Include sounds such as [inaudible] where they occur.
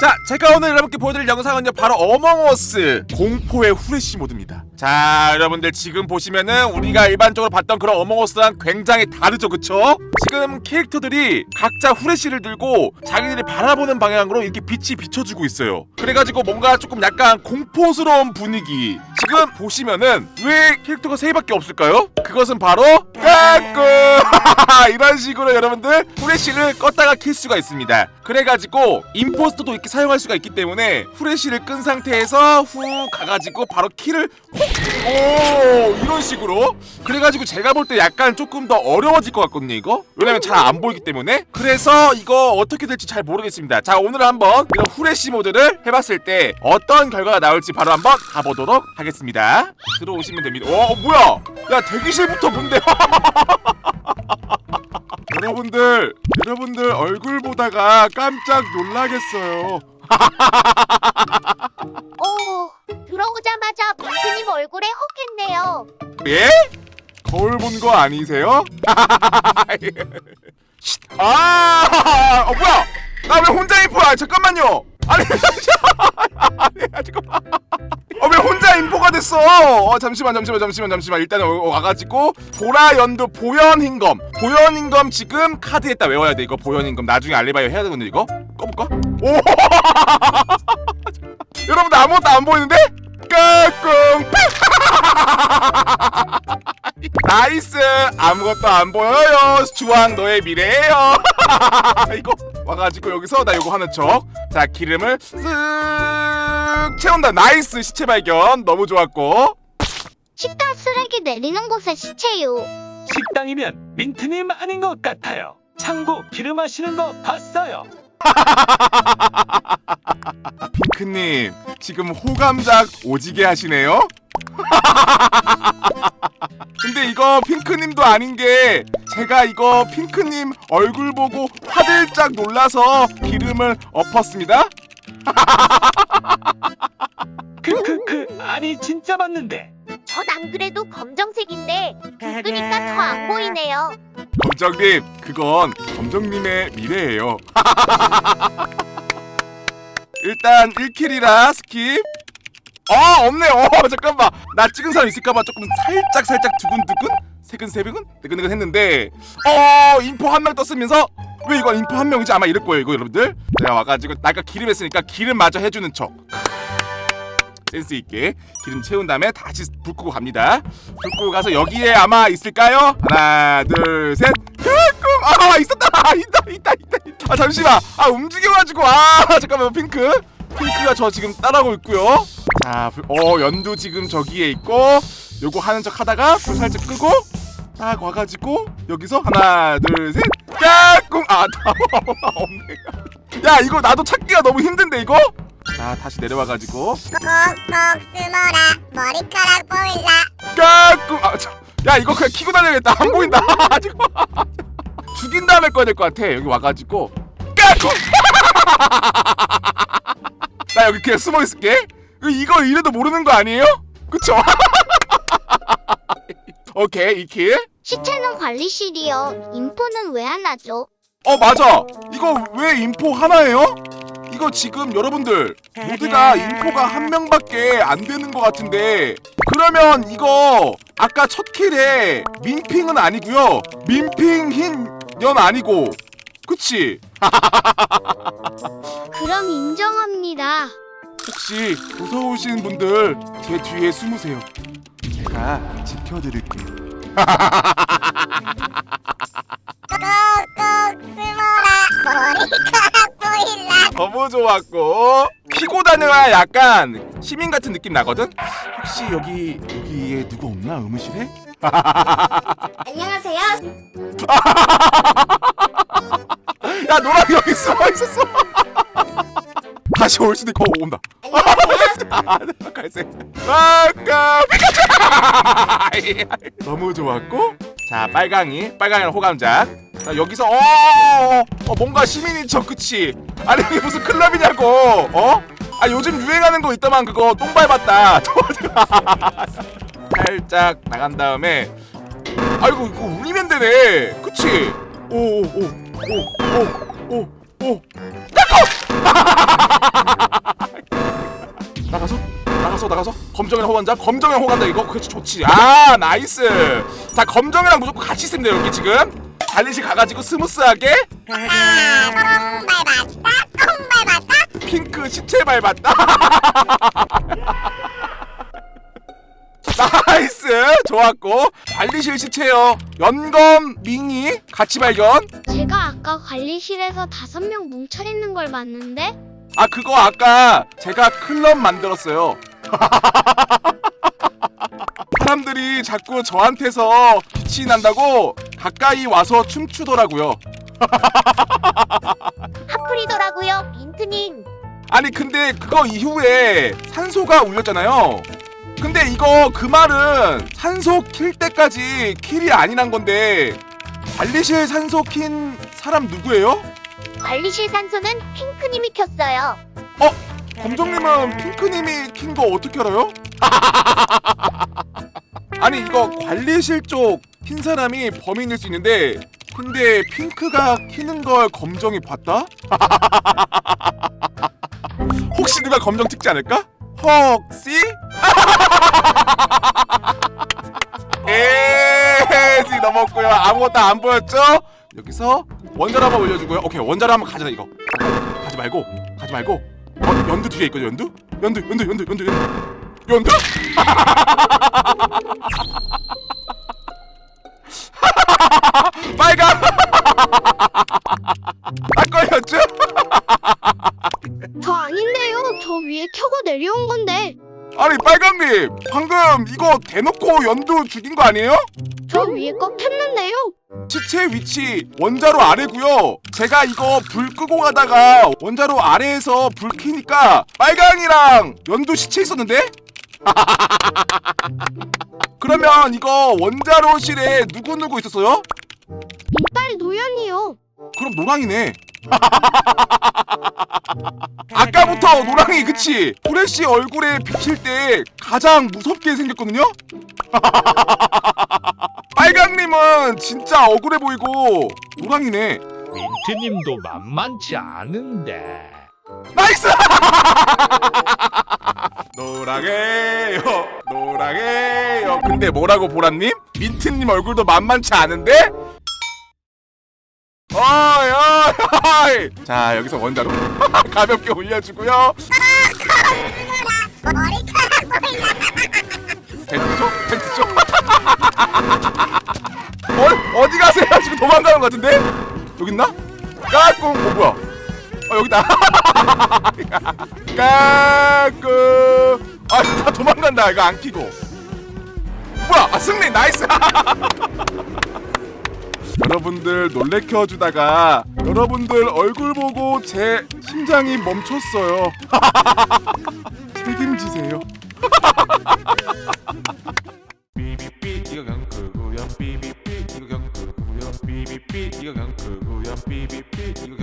자, 제가 오늘 여러분께 보여드릴 영상은요 바로 어몽어스 공포의 후레쉬 모드입니다. 자, 여러분들 지금 보시면은 우리가 일반적으로 봤던 그런 어몽어스랑 굉장히 다르죠, 그쵸? 지금 캐릭터들이 각자 후레쉬를 들고 자기들이 바라보는 방향으로 이렇게 빛이 비춰주고 있어요. 그래가지고 뭔가 조금 약간 공포스러운 분위기. 지금 보시면은 왜 캐릭터가 세 개밖에 없을까요? 그것은 바로 까꿍 [laughs] 이런 식으로 여러분들 후레쉬를 껐다가 킬 수가 있습니다. 그래가지고 임포스터도 이렇게 사용할 수가 있기 때문에 후레쉬를 끈 상태에서 후 가가지고 바로 키를 오 이런 식으로? 그래가지고 제가 볼 때 약간 조금 더 어려워질 것 같거든요 이거? 왜냐면 잘 안 보이기 때문에. 그래서 이거 어떻게 될지 잘 모르겠습니다. 자 오늘 한번 이런 후레쉬 모드를 해봤을 때 어떤 결과가 나올지 바로 한번 가보도록 하겠습니다. 들어오시면 됩니다. 어 뭐야? 야 대기실부터 본대. [laughs] 여러분들 여러분들 얼굴 보다가 깜짝 놀라겠어요. 오, 들어오자마자 민트님 얼굴에 헉했네요. 예? 거울 본 거 아니세요? [laughs] 쉿. 아, 어 뭐야? 나 왜 혼자 인포야? 잠깐만요. 아니, 잠깐만. 어, 왜 혼자 인포가 됐어? 어, 잠시만, 잠시만, 잠시만, 잠시만. 일단 어, 와가지고 보라 연두 보현 흰검, 보현 흰검 지금 카드에다 외워야 돼. 이거 보현 흰검 나중에 알리바이 해야 되는데 이거 꺼볼까? 오, [laughs] 여러분들 아무것도 안 보이는데? 까꿍. [laughs] 나이스 아무것도 안 보여요 주황 너의 미래예요 [laughs] 이거 와가지고 여기서 나 이거 하는 척자 기름을 쓱 채운다 나이스 시체 발견 너무 좋았고 식당 쓰레기 내리는 곳에 시체요. 식당이면 민트님 아닌 것 같아요. 창고 기름 하시는 거 봤어요. 핑크님 지금 호감작 오지게 하시네요 [laughs] 근데 이거 핑크님도 아닌 게 제가 이거 핑크님 얼굴 보고 화들짝 놀라서 기름을 엎었습니다 크크크 아니 진짜 맞는데. 전 안 그래도 검정색인데 끄니까 더 안 보이네요. 검정님 그건 검정님의 미래예요. [laughs] 일단 1킬이라 스킵. 어 없네. 어 잠깐만. 나 찍은 사람 있을까봐 조금 살짝 살짝 두근두근? 세근 세근 뜨근뜨근 했는데. 어 인포 한 명 떴으면서? 왜 이거 인포 한 명이지? 아마 이럴 거예요 이거 여러분들. 제가 와가지고 나 아까 기름 했으니까 기름 마저 해주는 척 센스 있게 기름 채운 다음에 다시 불 끄고 갑니다. 불 끄고 가서 여기에 아마 있을까요? 하나, 둘, 셋. 끄고 아 있었다. 있다, 있다, 있다, 있다. 아 잠시만. 아 움직여가지고 아 잠깐만 핑크. 핑크가 저 지금 따라오고 있고요. 자, 불, 어 연두 지금 저기에 있고 요거 하는 척 하다가 불 살짝 끄고 딱 와가지고 여기서 하나, 둘, 셋. 까꿍 아 없네. [laughs] 야 이거 나도 찾기가 너무 힘든데 이거? 자 다시 내려와가지고. 콕콕 숨어라 머리카락 보일라. 까꿍! 아, 저, 야 이거 그냥 키고 다녀야겠다. 안 보인다. [laughs] 지금 [laughs] 죽인 다음에 꺼야 될 것 같아. 여기 와가지고. 까꿍! [laughs] 나 여기 그냥 숨어 있을게. 이거- 이거 이래도 모르는 거 아니에요? 그쵸? 오케이 이킬. 시체는 관리실이요. 인포는 왜 안 하죠? 어 맞아. 이거 왜 인포 하나예요? 이거 지금 여러분들 모두가 인포가 한 명밖에 안 되는 것 같은데 그러면 이거 아까 첫 킬에 민핑은 아니고요. 민핑 흰 연 아니고. 그치? [laughs] 그럼 인정합니다. 혹시 무서우신 분들 제 뒤에 숨으세요. 제가 지켜드릴게요. [laughs] 콕콕 숨어라 머리카락 너무 좋았고 피고 다녀야 약간 시민 같은 느낌 나거든? 혹시 여기 여기에 누구 없나 의무실에? [laughs] 안녕하세요 야 노랑 여기 숨어 있었어. [laughs] 다시 올 수도 있고 어, 온다. [laughs] 아, 갈색. 아까 피카츄. 너무 좋았고. 자 빨강이 빨강이랑 호감작. 자 여기서 어, 어, 어, 어 뭔가 시민이죠 그치? 아니 이게 무슨 클럽이냐고 어? 아 요즘 유행하는 거 있다만 그거. 똥 밟았다. [laughs] 살짝 나간 다음에 아이고 이거 울리면 되네. 그치? 오오오오오오오. [laughs] 나가서 나가서 나가서. 검정이랑 호환자 검정이랑 호환자 이거? 그렇지 좋지. 아 나이스. 자 검정이랑 무조건 같이 쓰면 돼요 여기 지금. 달리시 가가지고 스무스하게? 아, 똥 밟았다. 똥 밟았다. 핑크 시체 밟았다. [laughs] 나이스. 좋았고. 관리실 시체요. 연검 밍이 같이 발견. 제가 아까 관리실에서 다섯 명 뭉쳐 있는 걸 봤는데? 아 그거 아까 제가 클럽 만들었어요. [laughs] 사람들이 자꾸 저한테서 빛이 난다고 가까이 와서 춤추더라고요 [laughs] 하프리더라고요, 민트님. 아니 근데 그거 이후에 산소가 울렸잖아요 근데 이거 그 말은 산소 킬 때까지 킬이 아니란 건데 관리실 산소 킨 사람 누구예요? 관리실 산소는 핑크님이 켰어요. 검정님은 핑크님이 킨 거 어떻게 알아요? [laughs] 아니 이거 관리실 쪽 킨 사람이 범인일 수 있는데 근데 핑크가 키는 걸 검정이 봤다? [laughs] 혹시 누가 검정 찍지 않을까? 혹시? [laughs] 에이 넘었고요 아무것도 안 보였죠? 여기서 원자로 한번 올려주고요 오케이 원자로 한번 가자 이거 가지 말고 가지 말고 어 연두 뒤에 있거든 연두? 연두 연두 연두 연두 연두 연두? [laughs] 빨강 [laughs] 딱 걸렸죠? 저 아닌데요. 저 위에 켜고 내려온 건데. 아니 빨강님 방금 이거 대놓고 연두 죽인 거 아니에요? 저 위에 거 켰는데요. 시체 위치 원자로 아래고요. 제가 이거 불 끄고 가다가 원자로 아래에서 불 켜니까 빨강이랑 연두 시체 있었는데? [laughs] 그러면 이거 원자로실에 누구 누구 있었어요? 이빨 노연이요. 그럼 노랑이네. [laughs] 아까부터 노랑이 그치? 후레쉬 얼굴에 비칠 때 가장 무섭게 생겼거든요? [laughs] 빨강님은 진짜 억울해 보이고 노랑이네. 민트님도 만만치 않은데. 나이스! [laughs] 노랑해요, 노랑해요. 근데 뭐라고 보라님? 민트님 얼굴도 만만치 않은데? 어이, 어이. 자, 여기서 원자로 [laughs] 가볍게 올려주고요. 머리카락 쪽? 텐트 쪽? [laughs] 어, 어디 가세요? 지금 도망가는 것 같은데? 여기 있나? 까꿍! 어, 뭐야? 어, 여기다. [laughs] 까꿍! 아, 다 도망간다. 이거 안 키고. 뭐야? 아, 승리! 나이스! 여러분들 놀래켜 주다가 여러분들 얼굴 보고 제 심장이 멈췄어요. [laughs] 책임지세요. 이거 [laughs]